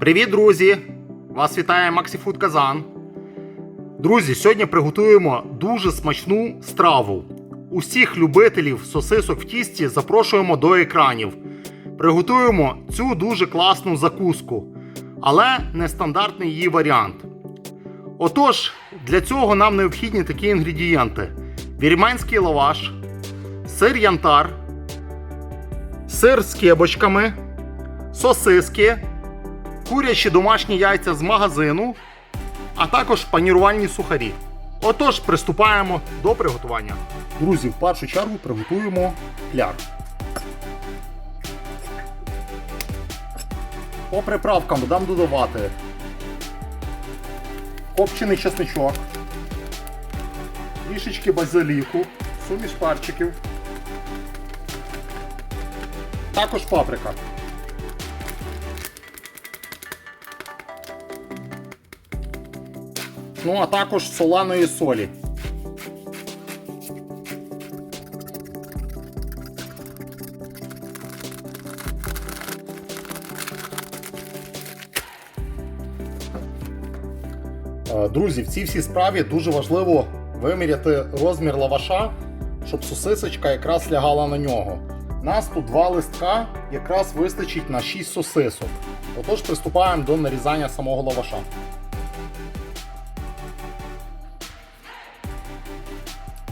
Привіт, друзі! Вас вітає Максіфуд Казан. Друзі, сьогодні приготуємо дуже смачну страву. Усіх любителів сосисок в тісті запрошуємо до екранів. Приготуємо цю дуже класну закуску, але нестандартний її варіант. Отож, для цього нам необхідні такі інгредієнти: вірменський лаваш, сир янтар, сир з кебочками, сосиски, курячі домашні яйця з магазину, а також панірувальні сухарі. Отож, приступаємо до приготування. Друзі, в першу чергу приготуємо кляр. По приправкам будемо додавати копчений чесничок, трішечки базиліку, суміш перчиків, також паприка. Ну, а також соленої солі. Е, Друзі, в цій всій справі дуже важливо виміряти розмір лаваша, щоб сосисочка якраз лягала на нього. Нас тут два листка, якраз вистачить на 6 сосисок. Отож, приступаємо до нарізання самого лаваша.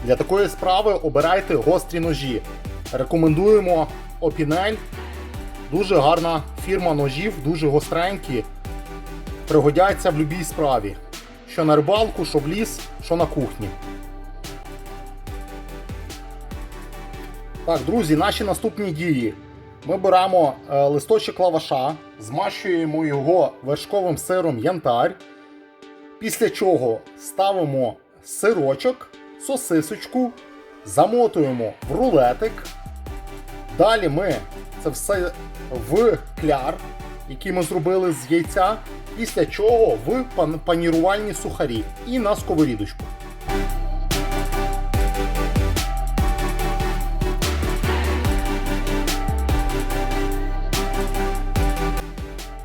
Для такої справи обирайте гострі ножі. Рекомендуємо Опінель. Дуже гарна фірма ножів, дуже гостренькі. Пригодяться в будь-якій справі. Що на рибалку, що в ліс, що на кухні. Так, друзі, наші наступні дії. Ми беремо е, листочок лаваша, змащуємо його вершковим сиром янтар. Після чого ставимо сирочок, сосисочку, замотуємо в рулетик. Далі ми це все в кляр, який ми зробили з яйця. Після чого в пан- панірувальні сухарі і на сковорідочку.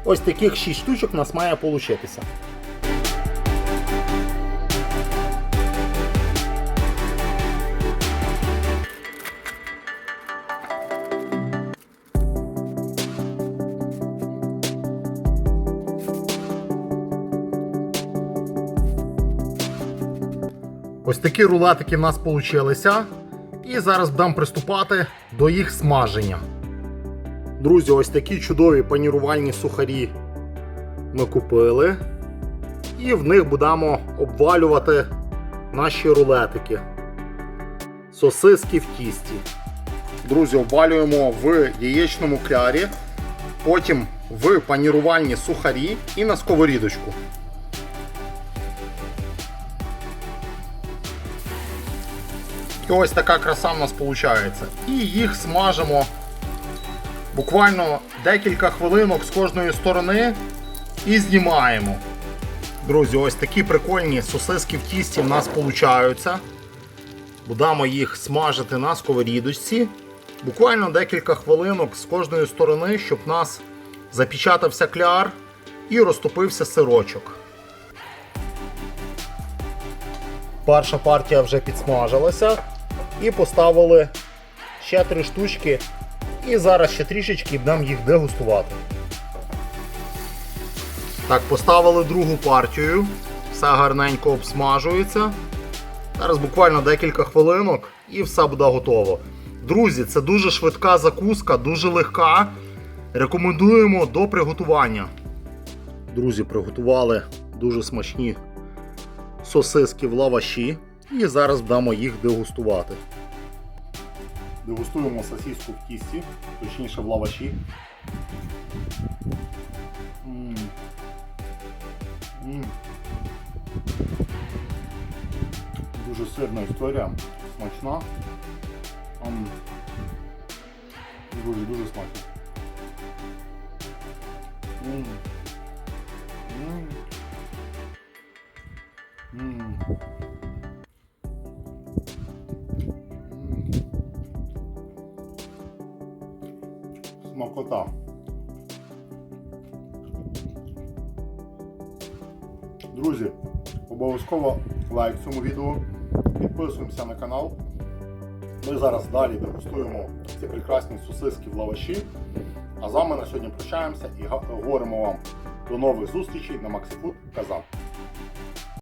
Ось таких 6 штучок у нас має получитися. Ось такі рулетики в нас получилися. І зараз будемо приступати до їх смаження. Друзі, ось такі чудові панірувальні сухарі ми купили. І в них будемо обвалювати наші рулетики. Сосиски в тісті. Друзі, обвалюємо в яєчному клярі, потім в панірувальні сухарі і на сковорідочку. І ось така краса в нас виходить. І їх смажимо буквально декілька хвилинок з кожної сторони і знімаємо. Друзі, ось такі прикольні сосиски в тісті в нас получаються. Будемо їх смажити на сковорідочці. Буквально декілька хвилинок з кожної сторони, щоб у нас запечатався кляр і розтопився сирочок. Перша партія вже підсмажилася. І поставили ще три штучки. І зараз ще трішечки будемо їх дегустувати. Так, поставили другу партію. Все гарненько обсмажується. Зараз буквально декілька хвилинок і все буде готово. Друзі, це дуже швидка закуска, дуже легка. Рекомендуємо до приготування. Друзі, приготували дуже смачні сосиски в лаваші. І зараз будемо їх дегустувати. Дегустуємо сосиску в тісті, точніше в лаваші. Дуже сирна історія, смачна. М. Друзі, дуже смачно. М. М. М. на кота. Друзі, обов'язково лайк цьому відео, підписуємося на канал. Ми зараз далі дегустуємо ці прекрасні сосиски в лаваші. А з вами на сьогодні прощаємося і говоримо вам до нових зустрічей на Максифуд Казан.